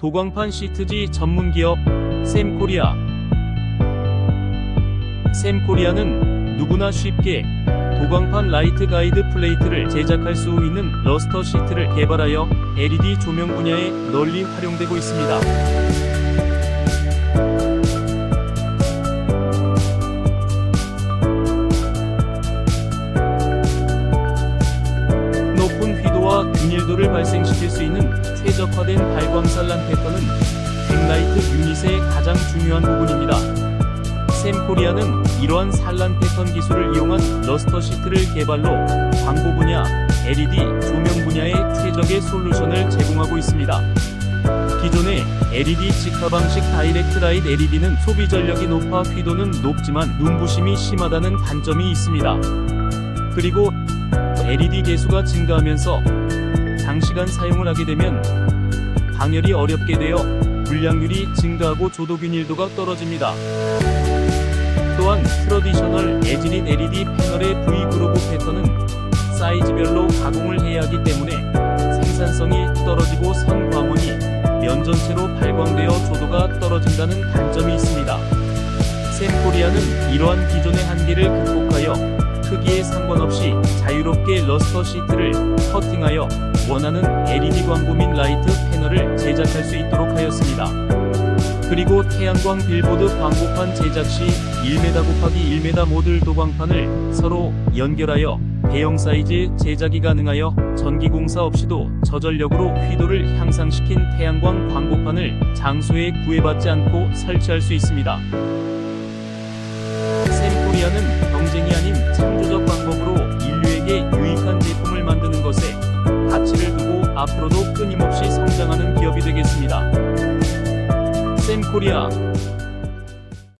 도광판 시트지 전문기업 샘코리아 샘코리아는 누구나 쉽게 도광판 라이트 가이드 플레이트를 제작할 수 있는 러스터 시트를 개발하여 LED 조명 분야에 널리 활용되고 있습니다. 균일도를 발생시킬 수 있는 최적화된 발광산란 패턴은 백라이트 유닛의 가장 중요한 부분입니다. 샘코리아는 이러한 산란 패턴 기술을 이용한 러스터 시트를 개발로 광고 분야, LED 조명 분야의 최적의 솔루션을 제공하고 있습니다. 기존의 LED 직화 방식 다이렉트 라이트 LED는 소비 전력이 높아 휘도는 높지만 눈부심이 심하다는 단점이 있습니다. 그리고 LED 개수가 증가하면서 장시간 사용을 하게 되면 방열이 어렵게 되어 불량률이 증가하고 조도 균 일도가 떨어집니다. 또한 트러디셔널 에즈릿 LED 패널의 V그루브 패턴은 사이즈별로 가공을 해야 하기 때문에 생산성이 떨어지고 선 광원이 면 전체로 발광되어 조도가 떨어진다는 단점이 있습니다. 샘코리아는 이러한 기존의 한계를 극복하여 크기에 상관없이 자유롭게 러스터 시트를 커팅하여 원하는 LED 광고 및 라이트 패널을 제작할 수 있도록 하였습니다. 그리고 태양광 빌보드 광고판 제작 시 1m 곱하기 1m 모듈 도광판을 서로 연결하여 대형 사이즈 제작이 가능하여 전기공사 없이도 저전력으로 휘도를 향상시킨 태양광 광고판을 장소에 구애받지 않고 설치할 수 있습니다. 샘코리아는 경쟁이 아닌 앞으로도 끊임없이 성장하는 기업이 되겠습니다. 샘코리아